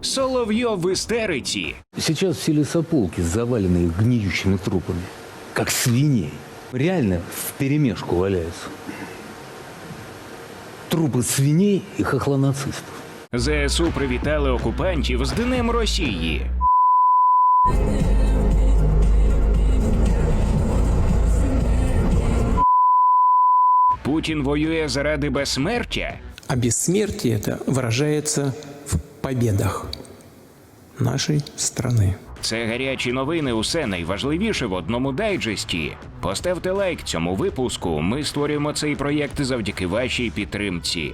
Соловйов в істериці. Сейчас все лесополки завалены гниющими трупами, как свиней. Реально в перемешку валяются. Трупы свиней и хохлонацистов. ЗСУ привітали окупантів з Днем Росії. Путін воює заради безсмертя. А бессмертие это выражается в победах нашей страны. Це гарячі новини. Усе найважливіше в одному дайджесті. Поставте лайк цьому випуску. Ми створюємо цей проєкт завдяки вашій підтримці.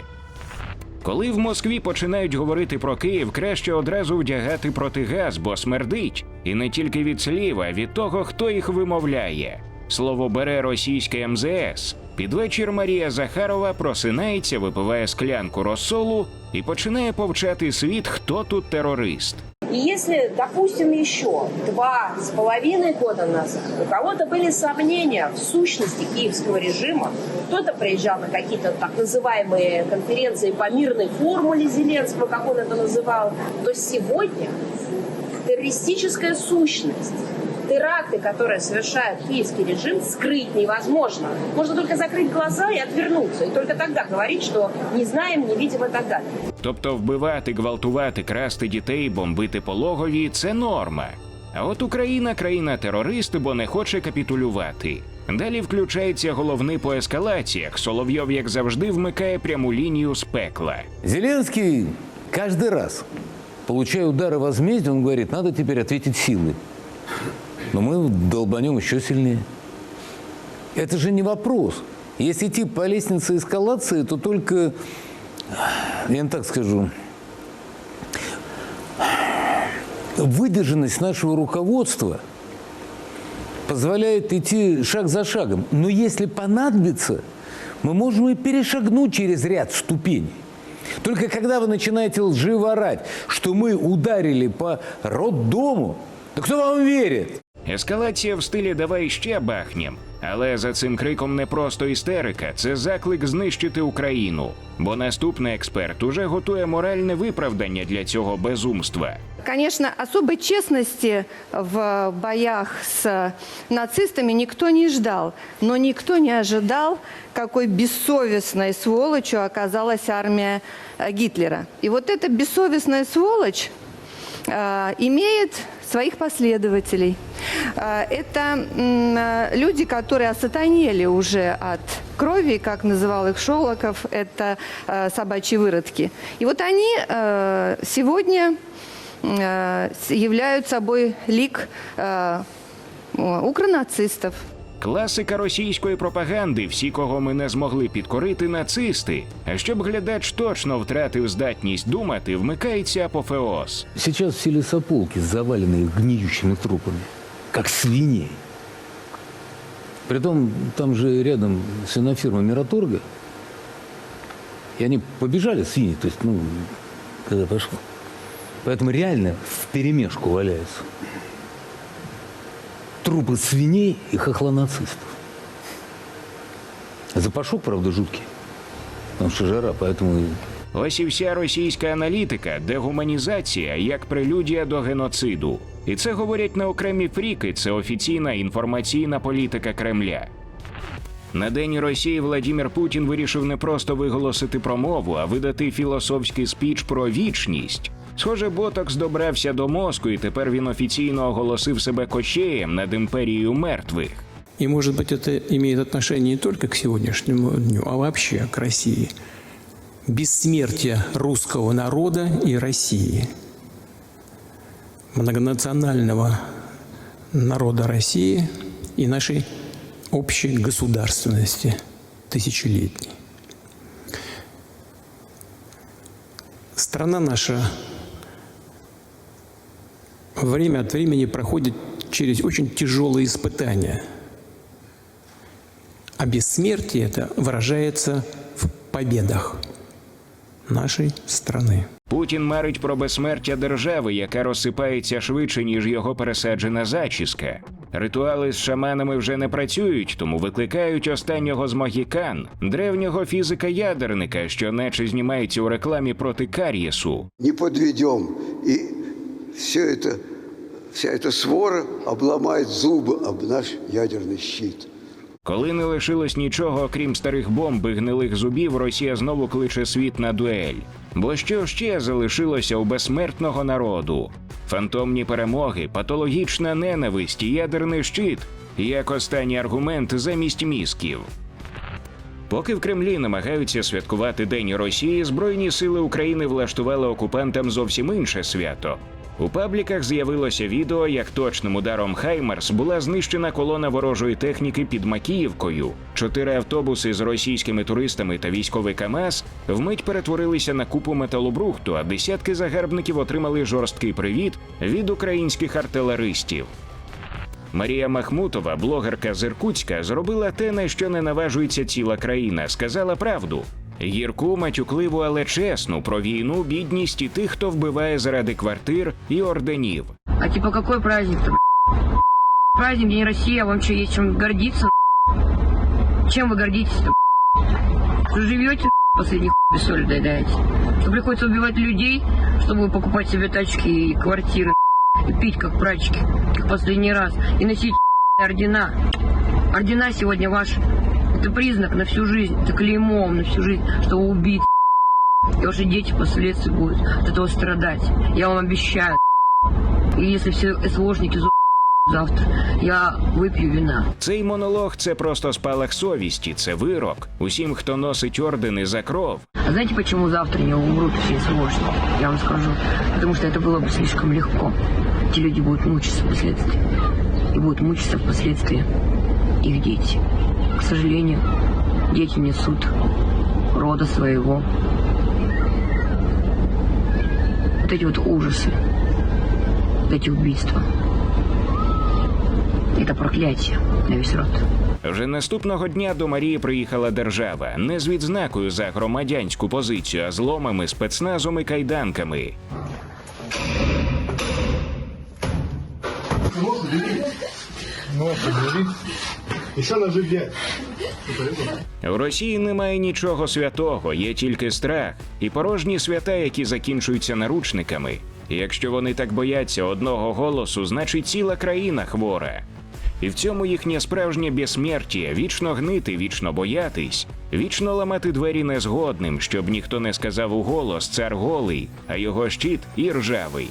Коли в Москві починають говорити про Київ, краще одразу вдягати протигаз, бо смердить. І не тільки від слів, а від того, хто їх вимовляє. Слово бере російське МЗС. Під вечір Марія Захарова просинається, випиває склянку розсолу і починає повчати світ, хто тут терорист. И если, допустим, еще два с половиной года назад у кого-то были сомнения в сущности киевского режима, кто-то приезжал на какие-то так называемые конференции по мирной формуле Зеленского, как он это называл, то сегодня террористическая сущность теракты, которые совершает киевский режим, скрыть невозможно. Можно только закрыть глаза и отвернуться. И только тогда говорить, что не знаем, не видим и так далее. Тобто вбивати, гвалтувати, красти дітей, бомбити пологові це норма. А от Україна країна терорист, бо не хоче капітулювати. Далі включається головний по ескалаціях. Соловйов, як завжди, вмикає пряму лінію з пекла. Зеленский каждый раз, получая удары возмездия, он говорит, надо теперь ответить силой. Но мы долбанем еще сильнее. Это же не вопрос. Если идти по лестнице эскалации, то только, я вам так скажу, выдержанность нашего руководства позволяет идти шаг за шагом. Но если понадобится, мы можем и перешагнуть через ряд ступеней. Только когда вы начинаете лживо орать, что мы ударили по роддому, да кто вам верит? Ескалація в стилі давай ще бахнем. Але за цим криком не просто істерика, це заклик знищити Україну. Бо наступний експерт уже готує моральне виправдання для цього безумства. Конечно, особой честности в боях с нацистами никто не ждал, но никто не ожидал, какой бессовестной сволочью оказалась армия э, Гитлера. И вот эта бессовестная сволочь э, имеет своих последователей. Э, Это м, э, люди, которые осатанели уже от крови, как называл их Шолоков, это э, собачьи выродки. И вот они э, сегодня э, с- являют собой лик э, о, укронацистов. Класика російської пропаганди, всі, кого ми не змогли підкорити, нацисти. А щоб глядач точно втратив здатність думати, вмикається апофеоз. Сейчас все лесополки завалены гниющими трупами, как свиней. Притом там же рядом свиноферма Мираторга. И они побежали, свиньи, то есть, ну, когда пошло. Поэтому реально в перемешку валяются. Трупы свиней и хохлонацистов. Запашок, правда, жуткий. Потому что жара, поэтому Ось і вся російська аналітика, дегуманізація як прелюдія до геноциду. І це говорять не окремі фріки, це офіційна інформаційна політика Кремля. На День Росії Владімір Путін вирішив не просто виголосити промову, а видати філософський спіч про вічність. Схоже, Ботокс добрався до мозку, і тепер він офіційно оголосив себе кочеєм над імперією мертвих. И, может быть, это имеет отношение не только к сегодняшнему дню, а вообще к России. Бессмертие русского народа и России. Многонационального народа России и нашей общей государственности тысячелетней. Страна наша время от времени проходит через очень тяжелые испытания. А бессмертие это выражается в победах нашей страны. Путін марить про безсмертя держави, яка розсипається швидше, ніж його пересаджена зачіска. Ритуали з шаманами вже не працюють, тому викликають останнього з могікан, древнього фізика-ядерника, що наче знімається у рекламі проти кар'єсу. не подведем и все это, вся эта свора обломает зубы об наш ядерный щит. Коли не лишилось нічого, окрім старих бомб і гнилих зубів, Росія знову кличе світ на дуель. Бо що ще залишилося у безсмертного народу? Фантомні перемоги, патологічна ненависть, і ядерний щит як останній аргумент замість мізків. Поки в Кремлі намагаються святкувати День Росії, Збройні сили України влаштували окупантам зовсім інше свято. у пабліках з'явилося відео, як точним ударом Хаймерс була знищена колона ворожої техніки під Макіївкою. Чотири автобуси з російськими туристами та військовий КАМАЗ вмить перетворилися на купу металобрухту, а десятки загарбників отримали жорсткий привіт від українських артилеристів. Марія Махмутова, блогерка з Іркутська, зробила те, на що не наважується ціла країна. Сказала правду. Гірку, матюкливу, але чесну про війну, бідність і тих, хто вбиває заради квартир і орденів. А типа какой праздник-то? б***ь? Праздник День России, а вам что, есть чем гордиться? б***ь? Чем вы гордитесь-то? б***ь? Что живете б***ь, последних без соли доедаете? Что приходится убивать людей, чтобы покупать себе тачки и квартиры б***ь, и пить как прачки, как последний раз, и носить б***ь, ордена. Ордена сегодня ваши. Это признак на всю жизнь, это клеймом на всю жизнь, что вы убит. б***ь. И ваши дети впоследствии будут от этого страдать. Я вам обещаю. И если все СВОшники за завтра, я выпью вина. Цей монолог це просто спалах совісті, це вирок. Усім, хто носить ордени за кров, А знаете, почему завтра не умрут все СВОшники? Я вам скажу. Потому что это было бы слишком легко. Эти люди будут мучиться впоследствии. И будут мучиться впоследствии их дети. К сожалению, дети несут рода своего. Вот эти вот ужасы, вот эти убийства. Это проклятие на весь род. Вже наступного дня до Марії приїхала держава не з відзнакою за громадянську позицію, а з ломами, спецназом і кайданками. Еще ножи где? У Росії немає нічого святого, є тільки страх і порожні свята, які закінчуються наручниками. І Якщо вони так бояться одного голосу, значить ціла країна хвора. І в цьому їхнє справжнє безсмертя вічно гнити, вічно боятись, вічно ламати двері незгодним, щоб ніхто не сказав у голос цар голий, а його щит і ржавий.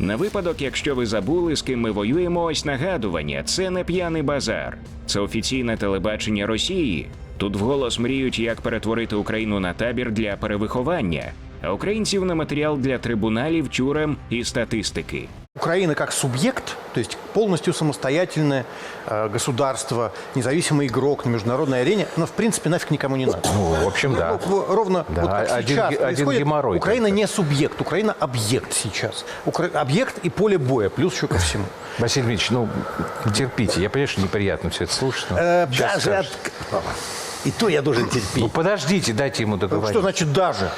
На випадок, якщо ви забули, з ким ми воюємо, ось нагадування: це не п'яний базар, це офіційне телебачення Росії. Тут вголос мріють, як перетворити Україну на табір для перевиховання, а українців на матеріал для трибуналів, тюрем і статистики. Украина как субъект, то есть полностью самостоятельное э, государство, независимый игрок на международной арене, она в принципе нафиг никому не надо. Ну, в общем, да. Ну, Ровно Да, вот как один сейчас один геморрой Украина не субъект, Украина объект сейчас. Укра- Объект и поле боя, плюс еще ко всему. Василий Дмитриевич, ну, терпите. Я понимаю, что неприятно все это слушать. но Э, даже от- И то я должен терпеть. Ну, подождите, дайте ему договорить. Что значит даже?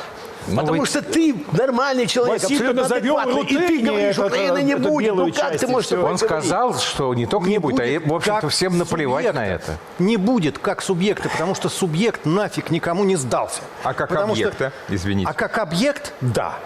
Ну, Потому вы- что ты нормальный человек, Василий, абсолютно назовем адекватный. И ты говоришь, это- Украины не это будет. Ну как ты можешь такое Он говорить? сказал, что не только не, будет, а, и, в общем-то, всем наплевать субъекта. на это. Не будет как субъекта, потому что субъект нафиг никому не сдался. А как Потому что- объект, а? Извините. А как объект, да.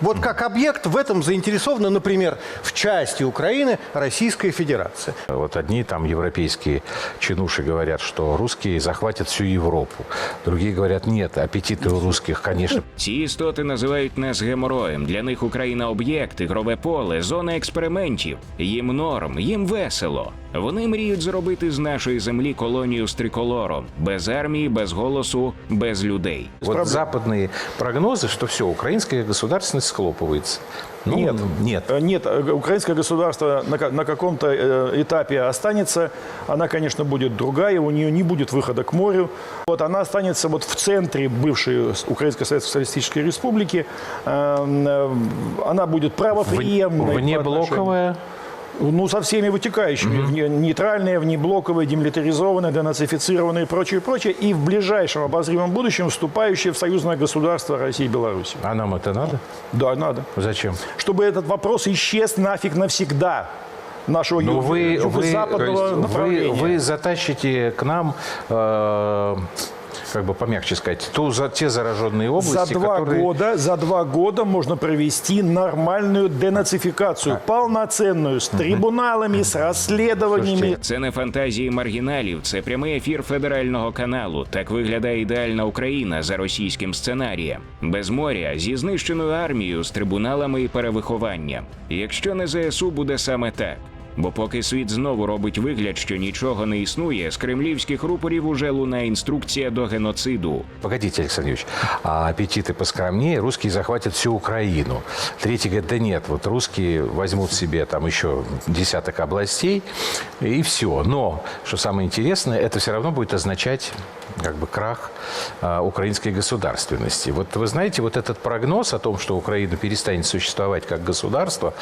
Вот как объект в этом заинтересована, например, в части Украины Российская Федерация. Вот одни там европейские чинуши говорят, что русские захватят всю Европу. Другие говорят, нет, аппетиты у русских, конечно, істоти називають нас геморроєм. Для них Україна об'єкт, ігрове поле, зона експериментів. Їм норм, їм весело. Вони мріють зробити з нашої землі колонію з триколором, без армії, без голосу, без людей. Вот западные прогнозы, что все, украинская государственность схлопывается. Ну, Нет. Нет. Э, Нет, э, украинское государство на, ка- на каком-то э, этапе останется. Она, конечно, будет другая, у нее не будет выхода к морю. Вот она останется вот в центре бывшей с- Украинской Советской Социалистической Республики. Эм, э, Она будет правоприемной. Вне по отношению- блоковая. Ну, со всеми вытекающими. Вне- нейтральные, внеблоковые, демилитаризованные, денацифицированные и прочее, прочее. И в ближайшем обозримом будущем вступающие в союзное государство России и Беларуси. А нам это надо? Да, надо. Зачем? чтобы этот вопрос исчез нафиг навсегда нашего Ну, юга- вы, вы, юго-западного то есть вы, направления. вы затащите к нам э, как бы помягче сказать, ту, за, те зараженные области, За два которые... года, за два года можно провести нормальную денацификацию, полноценную, с трибуналами, с расследованиями. Це не фантазії маргіналів, це прямий ефір федерального каналу. Так виглядає ідеальна Україна за російським сценарієм. Без моря, зі знищеною армією, з трибуналами і перевихованням. Якщо не ЗСУ, буде саме так. Бо поки світ знову робить вигляд, що нічого не існує, з кремлівських рупорів уже лунає інструкція до геноциду. Погодите, Александр Юрьевич, а аппетиты поскромнее, русские захватят всю Украину. Третий говорит, да нет, вот русские возьмут себе там еще десяток областей и все. Но, что самое интересное, это все равно будет означать как бы крах а, украинской государственности. Вот вы знаете, вот этот прогноз о том, что Украина перестанет существовать как государство,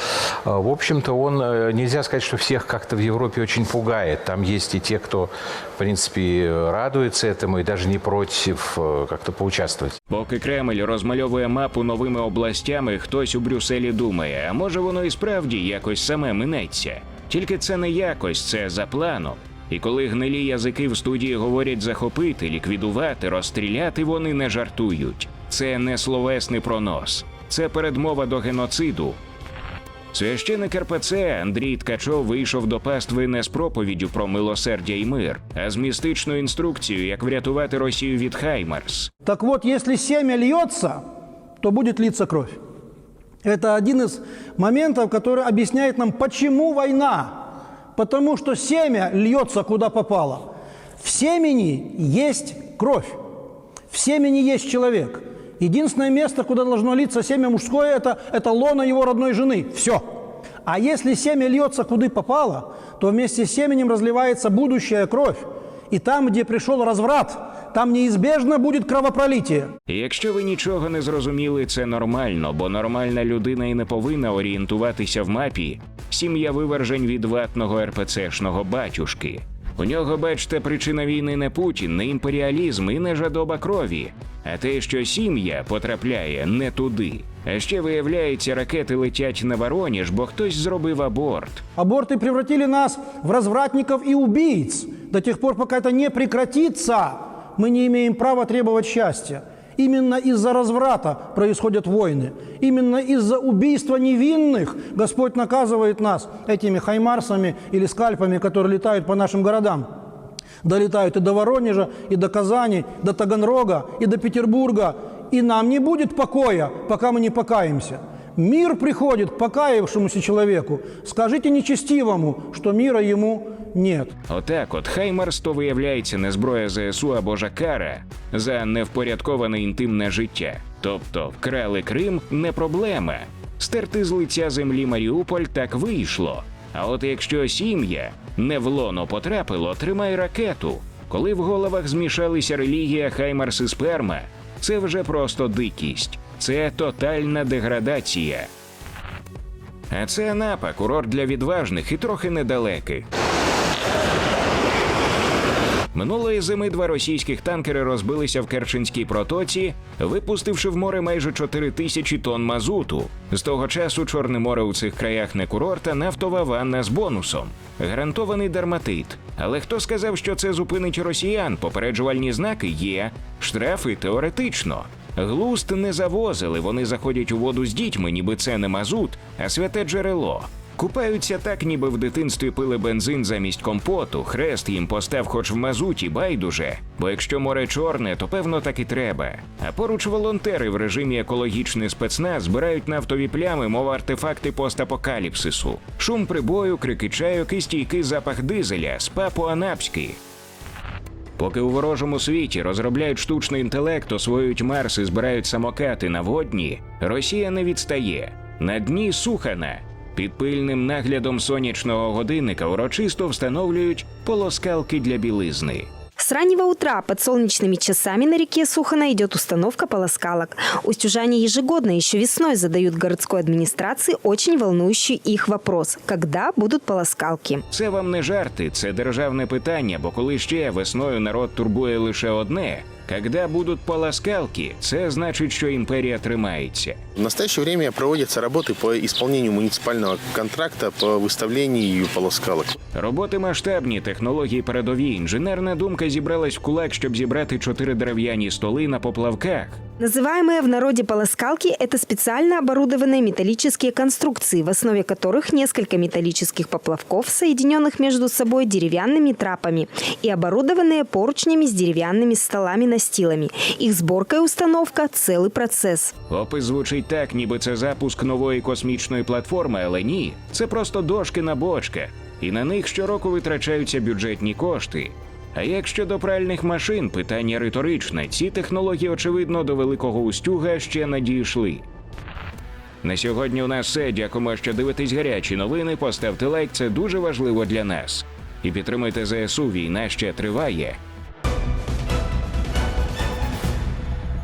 а, в общем-то, он, э, нельзя сказать, что всех как-то в Европе очень пугает. Там есть и те, кто, в принципе, радуется этому и даже не против э, как-то поучаствовать. Поки Кремль розмальовує мапу новими областями, хтось у Брюсселі думає, а може воно і справді якось саме минеться. Тільки це не якось, це за планом. І коли гнилі язики в студії говорять захопити, ліквідувати, розстріляти, вони не жартують. Це не словесний пронос, це передмова до геноциду. Священик РПЦ Андрій Ткачов вийшов до пастви не з проповіддю про милосердя і мир, а з містичною інструкцією, як врятувати Росію від Хаймерс. Так вот, если семя льется, то будет литься кровь. Это один из моментов, который объясняет нам, почему война. Потому что семя льется куда попало. В семени есть кровь. В семени есть человек. Единственное место, куда должно литься семя мужское, это, это лона его родной жены. Все. А если семя льется куда попало, то вместе с семенем разливается будущая кровь. И там, где пришел разврат, там неизбежно будет кровопролитие. І Якщо ви нічого не зрозуміли, це нормально, бо нормальна людина і не повинна орієнтуватися в мапі. Сім'я вивержень від ватного РПЦшного батюшки. У нього, бачите, причина війни не Путін, не імперіалізм і не жадоба крові, а те, що сім'я потрапляє не туди. А ще виявляється, ракети летять на Вороніж, бо хтось зробив аборт. Аборты превратили нас в развратников и убийц. До тех пор, пока это не прекратится, мы не имеем права требовать счастья. Именно из-за разврата происходят войны. Именно из-за убийства невинных Господь наказывает нас этими хаймарсами или скальпами, которые летают по нашим городам. Долетают и до Воронежа, и до Казани, до Таганрога, и до Петербурга. И нам не будет покоя, пока мы не покаемся. Мир приходит к покаявшемуся человеку. Скажите нечестивому, что мира ему нет. Отак, от Хаймарс то виявляється не зброя ЗСУ або ж кара за невпорядковане інтимне життя. Тобто вкрали Крим не проблема. Стерти з лиця землі Маріуполь так вийшло. А от якщо сім'я не в лоно потрапило, тримай ракету. Коли в головах змішалися релігія Хаймарс і сперма, це вже просто дикість. Це тотальна деградація. А це Анапа, курорт для відважних і трохи недалекий. Минулої зими два російських танкери розбилися в Керченській протоці, випустивши в море майже 4 тисячі тонн мазуту. З того часу Чорне море у цих краях не курорт, а нафтова ванна з бонусом. Гарантований дерматит. Але хто сказав, що це зупинить росіян? Попереджувальні знаки є, штрафи теоретично. Глуст не завозили, вони заходять у воду з дітьми, ніби це не мазут, а святе джерело. Купаються так, ніби в дитинстві пили бензин замість компоту. Хрест їм постав хоч в мазуті, байдуже. Бо якщо море чорне, то певно так і треба. А поруч волонтери в режимі екологічний спецназ збирають нафтові плями, мов артефакти постапокаліпсису. Шум прибою, крики чайок і стійкий запах дизеля, спа по-анапськи. Поки у ворожому світі розробляють штучний інтелект, освоюють Марс і збирають самокати на водні, Росія не відстає. На дні Сухана. Під пильним наглядом сонячного годинника урочисто встановлюють полоскалки для білизни. С раннего утра под солнечными часами на реке Сухана идет установка полоскалок. Устюжане ежегодно еще весной задают городской администрации очень волнующий их вопрос – когда будут полоскалки? Це вам не жарти, це державне питання, бо коли ще весною народ турбує лише одне Когда будуть полоскалки, це значить, що імперія тримається. В настоящее время проводятся работы по исполнению муниципального контракта по выставлению полоскалок. Роботи масштабні, технології передові. Інженерна думка зібралась в кулак, щоб зібрати чотири дерев'яні столи на поплавках. Называемые в народе полоскалки – это специально оборудованные металлические конструкции, в основе которых несколько металлических поплавков, соединенных между собой деревянными трапами и оборудованные поручнями с деревянными столами-настилами. Их сборка и установка – целый процесс. Опис звучить так, ніби це запуск нової космічної платформи, але ні, це просто дошки на бочках, і на них щороку витрачаються бюджетні кошти. А як щодо пральних машин, питання риторичне. Ці технології, очевидно, до великого устюга ще не дійшли. На сьогодні у нас все. Дякуємо, що дивитесь гарячі новини. Поставте лайк, це дуже важливо для нас. І підтримуйте ЗСУ. Війна ще триває.